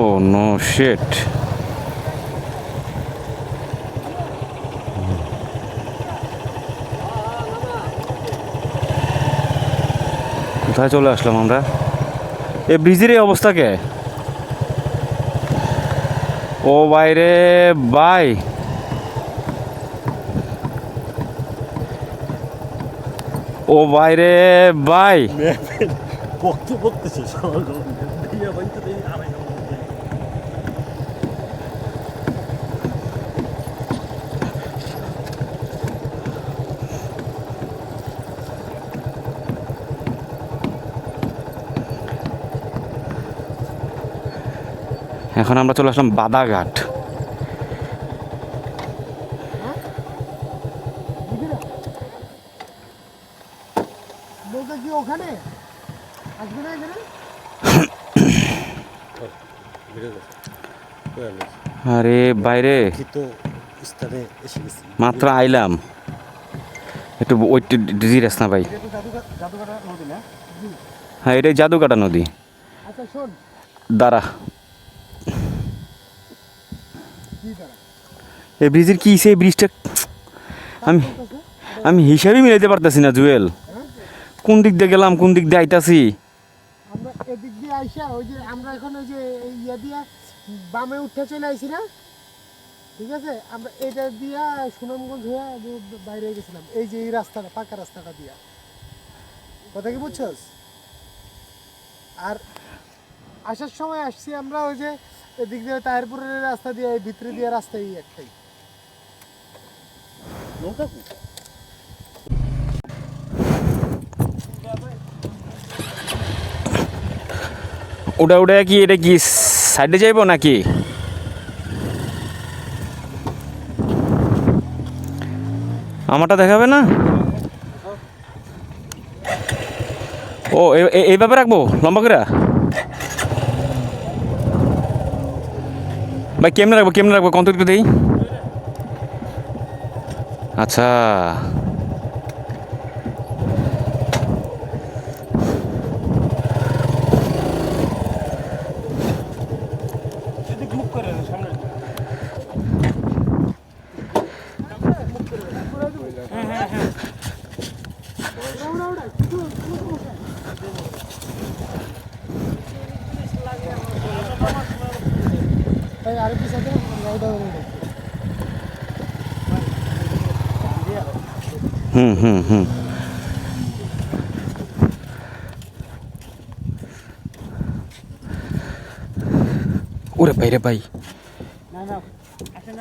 ও no শেট কোথায় চলে আসলাম আমরা? এ ব্রিজের এই অবস্থা কে? ও বাইরে, বাই। ও বাইরে, বাই। বকতে বকতেছে সবার দিয়া বাইতে দেই আড়াই ঘণ্টা এখন আমরা চলে আসলাম বাদাঘাট। আরে বাইরে। মাত্র আইলাম। একটু ওই ডিজিরাস না ভাই। হ্যাঁ এটাই জাদুকাটা নদী। আচ্ছা দাঁড়া। এই ব্রিজের সেই ব্রিজটা? আমি আমি হিসাবই মিলাইতে পারতেছি না, জুয়েল। কোন দিক দিয়ে গেলাম, কোন দিক দিয়ে আইতাছি? যে এই পাকা কথা কি আর আসার সময় আসছি আমরা ওই যে এদিক দিয়ে তাহিরপুরের রাস্তা দিয়ে ভিতরে দিয়ে রাস্তা এই একটাই নৌকা ওটা ওটা কি এটা কি সাইডে যাইবো নাকি? আমারটা দেখাবে না? ও এইভাবে রাখব? লম্বা করে ভাই কেমনে রাখব কেমনে রাখব? কত একটু দিই। আচ্ছা। আরেক পিস আছে হুম হুম হুম। ওরে ভাই রে ভাই। আসেন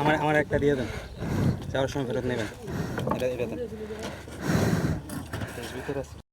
আমার আমার একটা দিয়ে দেন যাওয়ার সময় ফেরত নেবেন এটা এটা দেন ভিতরে আছে